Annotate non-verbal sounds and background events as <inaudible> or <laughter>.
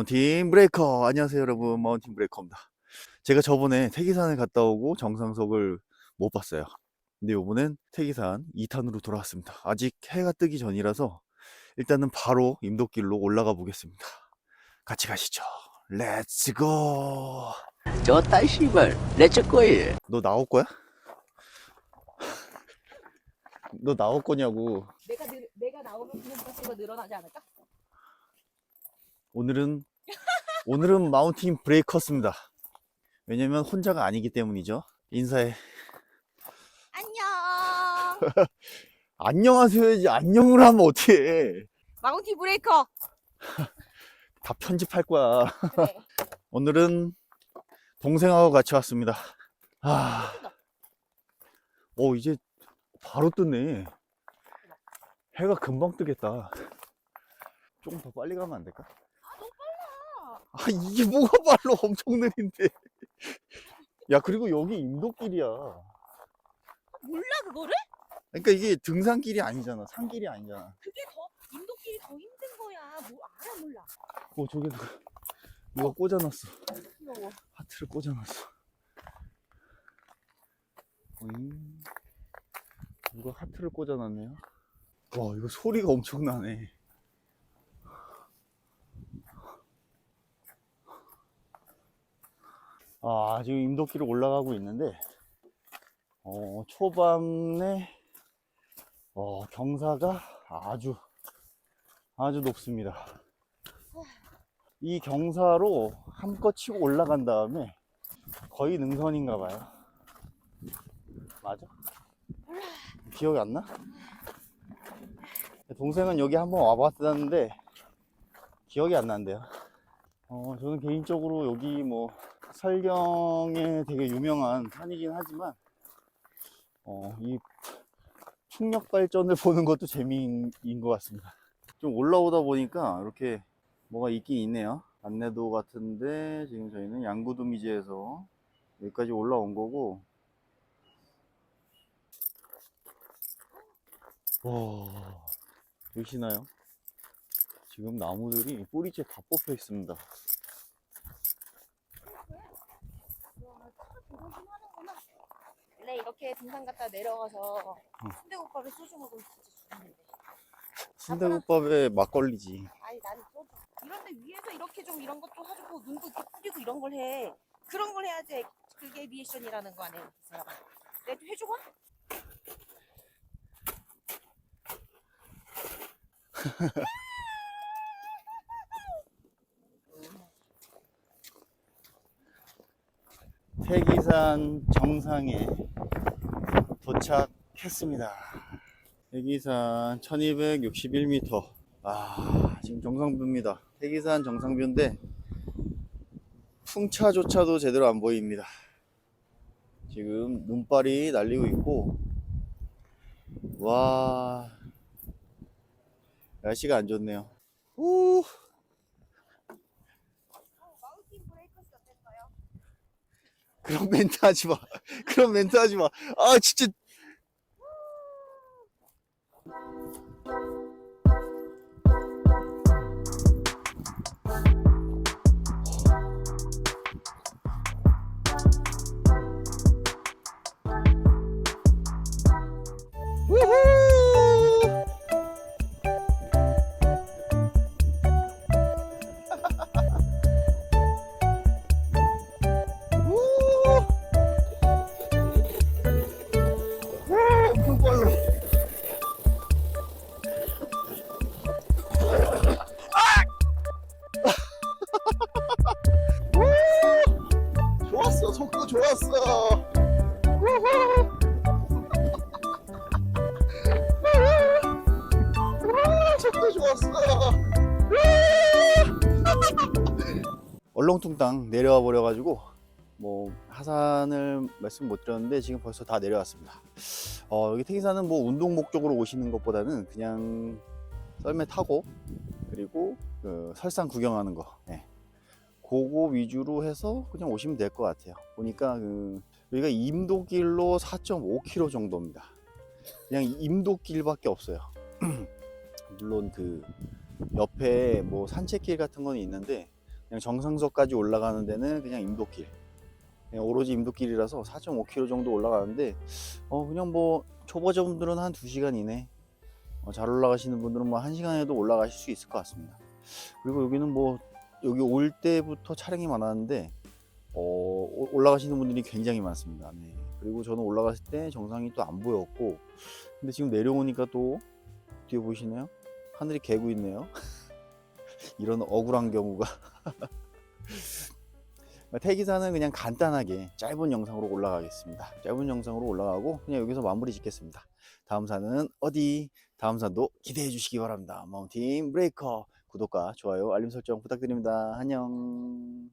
마운틴 브레이커. 안녕하세요 여러분. 마운틴 브레이커입니다. 제가 저번에 태기산을 갔다 오고 정상석을 못 봤어요. 근데 요번엔 태기산 2탄으로 돌아왔습니다. 아직 해가 뜨기 전이라서 일단은 바로 임도길로 올라가 보겠습니다. 같이 가시죠. 렛츠고 좋다 씨발 렛츠고이 너 나올 거야? 너 나올 거냐고. 내가 늘, 내가 나오면 기념가수가 늘어나지 않을까? 오늘은 오늘은 마운틴 브레이커스입니다. 왜냐면 혼자가 아니기 때문이죠. 인사해. 안녕. <laughs> 안녕하세요지. 안녕을 하면 어떻게 마운티 브레이커. <laughs> 다 편집할 거야. 그래. <laughs> 오늘은 동생하고 같이 왔습니다. 아, 오 이제 바로 뜨네. 해가 금방 뜨겠다. 조금 더 빨리 가면 안 될까? 아 이게 뭐가 빨라 엄청 느린데 야 그리고 여기 인도길이야 몰라 그거를? 그러니까 이게 등산길이 아니잖아 산길이 아니잖아 그게 더 인도길이 더 힘든 거야. 뭐 알아 몰라. 어 저기 누가, 누가 꽂아놨어 귀여워. 하트를 꽂아놨어. 오잉. 누가 하트를 꽂아놨네요. 와, 이거 소리가 엄청나네. 아, 지금 임도길을 올라가고 있는데, 어, 초반에, 어, 경사가 아주, 아주 높습니다. 이 경사로 한껏 치고 올라간 다음에 거의 능선인가 봐요. 맞아? 기억이 안 나? 동생은 여기 한번 와봤었는데 기억이 안 난대요. 어, 저는 개인적으로 여기 뭐 설경에 되게 유명한 산이긴 하지만 어, 이 풍력 발전을 <laughs> 보는 것도 재미인 것 같습니다. 좀 올라오다 보니까 이렇게 뭐가 있긴 있네요. 안내도 같은데 지금 저희는 양구두미지에서 여기까지 올라온 거고. 와, 보이시나요? 지금 나무들이 뿌리째 다 뽑혀 있습니다. 원래 이렇게 등산 갔다 내려가서 순대국밥에 소주 먹으면 진짜 죽는데. 순대국밥에 막걸리지. 아니 나는 소주. 이런데 위에서 이렇게 좀 이런 것도 해주고 눈도 이렇게 뿌리고 이런 걸 해. 그런 걸 해야지 그게 미션이라는 거 사람. 내가 좀 해줘봐. <laughs> 태기산 정상에 도착했습니다. 태기산 1261m. 아, 지금 정상뷰입니다. 태기산 정상뷰인데 풍차조차도 제대로 안 보입니다. 지금 눈발이 날리고 있고 와 날씨가 안 좋네요. 우 마운틴 브레이커스 어땠어요? 그런 <laughs> 멘트 하지 마. 그런 멘트 하지 마. 아, 진짜. 좋았어. 얼렁뚱땅 내려와 버려가지고 뭐 하산을 말씀 못 드렸는데 지금 벌써 다 내려왔습니다. 어, 여기 태기산은 뭐 운동 목적으로 오시는 것보다는 그냥 썰매 타고 그리고 그 설산 구경하는 거, 예. 그거 위주로 해서 그냥 오시면 될 것 같아요. 보니까 그 여기가 임도길로 4.5km 정도입니다. 그냥 임도길밖에 없어요. <clears throat> 물론 그 옆에 뭐 산책길 같은 건 있는데 그냥 정상서까지 올라가는 데는 그냥 임도길. 그냥 오로지 임도길이라서 4.5km 정도 올라가는데 어 그냥 뭐 초보자분들은 한 2시간 이내 어, 잘 올라가시는 분들은 뭐 1시간에도 올라가실 수 있을 것 같습니다. 그리고 여기는 뭐 여기 올 때부터 차량이 많았는데 어, 오- 올라가시는 분들이 굉장히 많습니다. 네. 그리고 저는 올라갔을 때 정상이 또 안 보였고 근데 지금 내려오니까 또 뒤에 보이시나요? 하늘이 개고 있네요. <laughs> 이런 억울한 경우가 <laughs> 태기사는 그냥 간단하게 짧은 영상으로 올라가겠습니다. 짧은 영상으로 올라가고 그냥 여기서 마무리 짓겠습니다. 다음 산은 어디? 다음 산도 기대해 주시기 바랍니다. 마운틴 브레이커 구독과 좋아요, 알림 설정 부탁드립니다. 안녕.